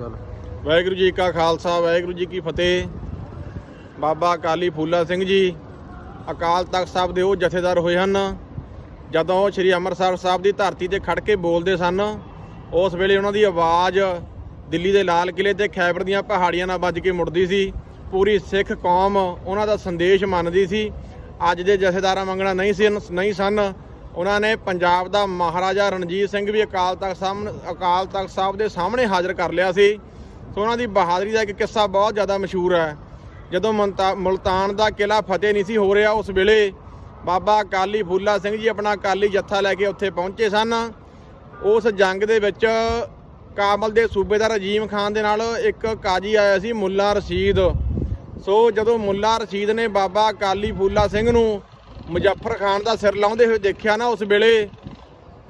ਚੱਲ ਵਾਹਿਗੁਰੂ ਜੀ ਕਾ ਖਾਲਸਾ, ਵਾਹਿਗੁਰੂ ਜੀ ਕੀ ਫਤਿਹ। ਬਾਬਾ ਅਕਾਲੀ ਫੂਲਾ ਸਿੰਘ ਜੀ, ਅਕਾਲ ਤਖਤ ਸਾਹਿਬ ਦੇ ਉਹ ਜਥੇਦਾਰ ਹੋਏ ਹਨ, ਜਦੋਂ ਉਹ ਸ੍ਰੀ ਅੰਮ੍ਰਿਤਸਰ ਸਾਹਿਬ ਦੀ ਧਰਤੀ ਤੇ ਖੜ ਕੇ ਬੋਲਦੇ ਸਨ, ਉਸ ਵੇਲੇ ਉਹਨਾਂ ਦੀ ਆਵਾਜ਼ ਦਿੱਲੀ ਦੇ ਲਾਲ ਕਿਲੇ ਤੇ ਖੈਬਰ ਦੀਆਂ ਪਹਾੜੀਆਂ ਨਾਲ ਵੱਜ ਕੇ ਮੁੜਦੀ ਸੀ। ਪੂਰੀ ਸਿੱਖ ਕੌਮ ਉਹਨਾਂ ਦਾ ਸੰਦੇਸ਼ ਮੰਨਦੀ ਸੀ। ਅੱਜ ਦੇ ਜਥੇਦਾਰਾਂ ਮੰਗਣਾ ਨਹੀਂ ਸੀ, ਨਹੀਂ ਸਨ। ਉਹਨਾਂ ਨੇ ਪੰਜਾਬ ਦਾ ਮਹਾਰਾਜਾ ਰਣਜੀਤ ਸਿੰਘ ਵੀ ਅਕਾਲ ਤਖਤ ਸਾਹਮਣੇ, ਅਕਾਲ ਤਖਤ ਸਾਹਿਬ ਦੇ ਸਾਹਮਣੇ ਹਾਜ਼ਰ ਕਰ ਲਿਆ ਸੀ। ਸੋ ਉਹਨਾਂ ਦੀ ਬਹਾਦਰੀ ਦਾ ਇੱਕ ਕਿੱਸਾ ਬਹੁਤ ਜ਼ਿਆਦਾ ਮਸ਼ਹੂਰ ਹੈ। ਜਦੋਂ ਮੁਲਤਾ- ਮੁਲਤਾਨ ਦਾ ਕਿਲਾ ਫਤਿਹ ਨਹੀਂ ਸੀ ਹੋ ਰਿਹਾ, ਉਸ ਵੇਲੇ ਬਾਬਾ ਅਕਾਲੀ ਫੂਲਾ ਸਿੰਘ ਜੀ ਆਪਣਾ ਅਕਾਲੀ ਜੱਥਾ ਲੈ ਕੇ ਉੱਥੇ ਪਹੁੰਚੇ ਸਨ। ਉਸ ਜੰਗ ਦੇ ਵਿੱਚ ਕਾਬਲ ਦੇ ਸੂਬੇਦਾਰ ਅਜੀਮ ਖਾਨ ਦੇ ਨਾਲ ਇੱਕ ਕਾਜੀ ਆਇਆ ਸੀ, ਮੁੱਲਾ ਰਸ਼ੀਦ। ਸੋ ਜਦੋਂ ਮੁੱਲਾ ਰਸ਼ੀਦ ਨੇ ਬਾਬਾ ਅਕਾਲੀ ਫੂਲਾ ਸਿੰਘ ਨੂੰ ਮੁਜ਼ੱਫਰ ਖਾਨ ਦਾ ਸਿਰ ਲਾਉਂਦੇ ਹੋਏ ਦੇਖਿਆ ਨਾ ਉਸ ਵੇਲੇ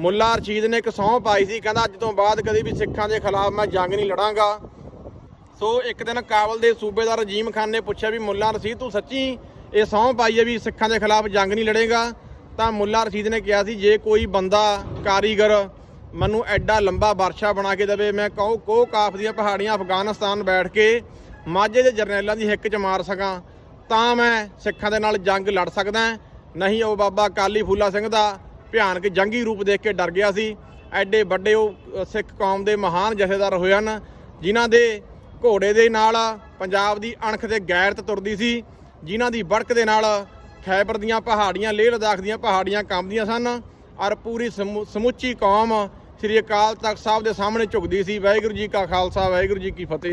ਮੁੱਲਾ ਰਸ਼ੀਦ ਨੇ ਇੱਕ ਸਹੁੰ ਪਾਈ ਸੀ, ਕਹਿੰਦਾ ਅੱਜ ਤੋਂ ਬਾਅਦ ਕਦੇ ਵੀ ਸਿੱਖਾਂ ਦੇ ਖਿਲਾਫ ਮੈਂ ਜੰਗ ਨਹੀਂ ਲੜਾਂਗਾ। ਸੋ ਇੱਕ ਦਿਨ ਕਾਬਲ ਦੇ ਸੂਬੇਦਾਰ ਰਜੀਮ ਖਾਨ ਨੇ ਪੁੱਛਿਆ ਵੀ ਮੁੱਲਾ ਰਸ਼ੀਦ ਤੂੰ ਸੱਚੀ ਇਹ ਸਹੁੰ ਪਾਈ ਹੈ ਵੀ ਸਿੱਖਾਂ ਦੇ ਖਿਲਾਫ ਜੰਗ ਨਹੀਂ ਲੜੇਗਾ? ਤਾਂ ਮੁੱਲਾ ਰਸ਼ੀਦ ਨੇ ਕਿਹਾ ਸੀ, ਜੇ ਕੋਈ ਬੰਦਾ ਕਾਰੀਗਰ ਮੈਨੂੰ ਐਡਾ ਲੰਬਾ ਵਰਸ਼ਾ ਬਣਾ ਕੇ ਦੇਵੇ, ਮੈਂ ਕਹੋ ਕੋ ਕਾਫ ਦੀਆਂ ਪਹਾੜੀਆਂ ਅਫਗਾਨਿਸਤਾਨ ਬੈਠ ਕੇ ਮਾਝੇ ਦੇ ਜਰਨੈਲਾਂ ਦੀ ਹਿੱਕ 'ਚ ਮਾਰ ਸਕਾਂ, ਤਾਂ ਮੈਂ ਸਿੱਖਾਂ ਦੇ ਨਾਲ ਜੰਗ ਲੜ ਸਕਦਾ। ਨਹੀਂ, ਉਹ ਬਾਬਾ ਕਾਲੀ ਫੂਲਾ ਸਿੰਘ ਦਾ ਭਿਆਨਕ ਜੰਗੀ ਰੂਪ ਦੇਖ ਕੇ ਡਰ ਗਿਆ ਸੀ। ਐਡੇ ਵੱਡੇ ਉਹ ਸਿੱਖ ਕੌਮ ਦੇ ਮਹਾਨ ਜਥੇਦਾਰ ਹੋਏ ਹਨ, ਜਿਨ੍ਹਾਂ ਦੇ ਘੋੜੇ ਦੇ ਨਾਲ ਪੰਜਾਬ ਦੀ ਅਣਖ ਤੇ ਗੈਰਤ ਤੁਰਦੀ ਸੀ, ਜਿਨ੍ਹਾਂ ਦੀ ਬੜਕ ਦੇ ਨਾਲ ਖੈਬਰ ਦੀਆਂ ਪਹਾੜੀਆਂ, ਲੇਹ ਲਦਾਖ ਦੀਆਂ ਪਹਾੜੀਆਂ ਕੰਬਦੀਆਂ ਸਨ ਔਰ ਪੂਰੀ ਸਮੁ- ਸਮੁੱਚੀ ਕੌਮ ਸ੍ਰੀ ਅਕਾਲ ਤਖਤ ਸਾਹਿਬ ਦੇ ਸਾਹਮਣੇ ਝੁਕਦੀ ਸੀ। ਵਾਹਿਗੁਰੂ ਜੀ ਕਾ ਖਾਲਸਾ, ਵਾਹਿਗੁਰੂ ਜੀ ਕੀ ਫਤਿਹ।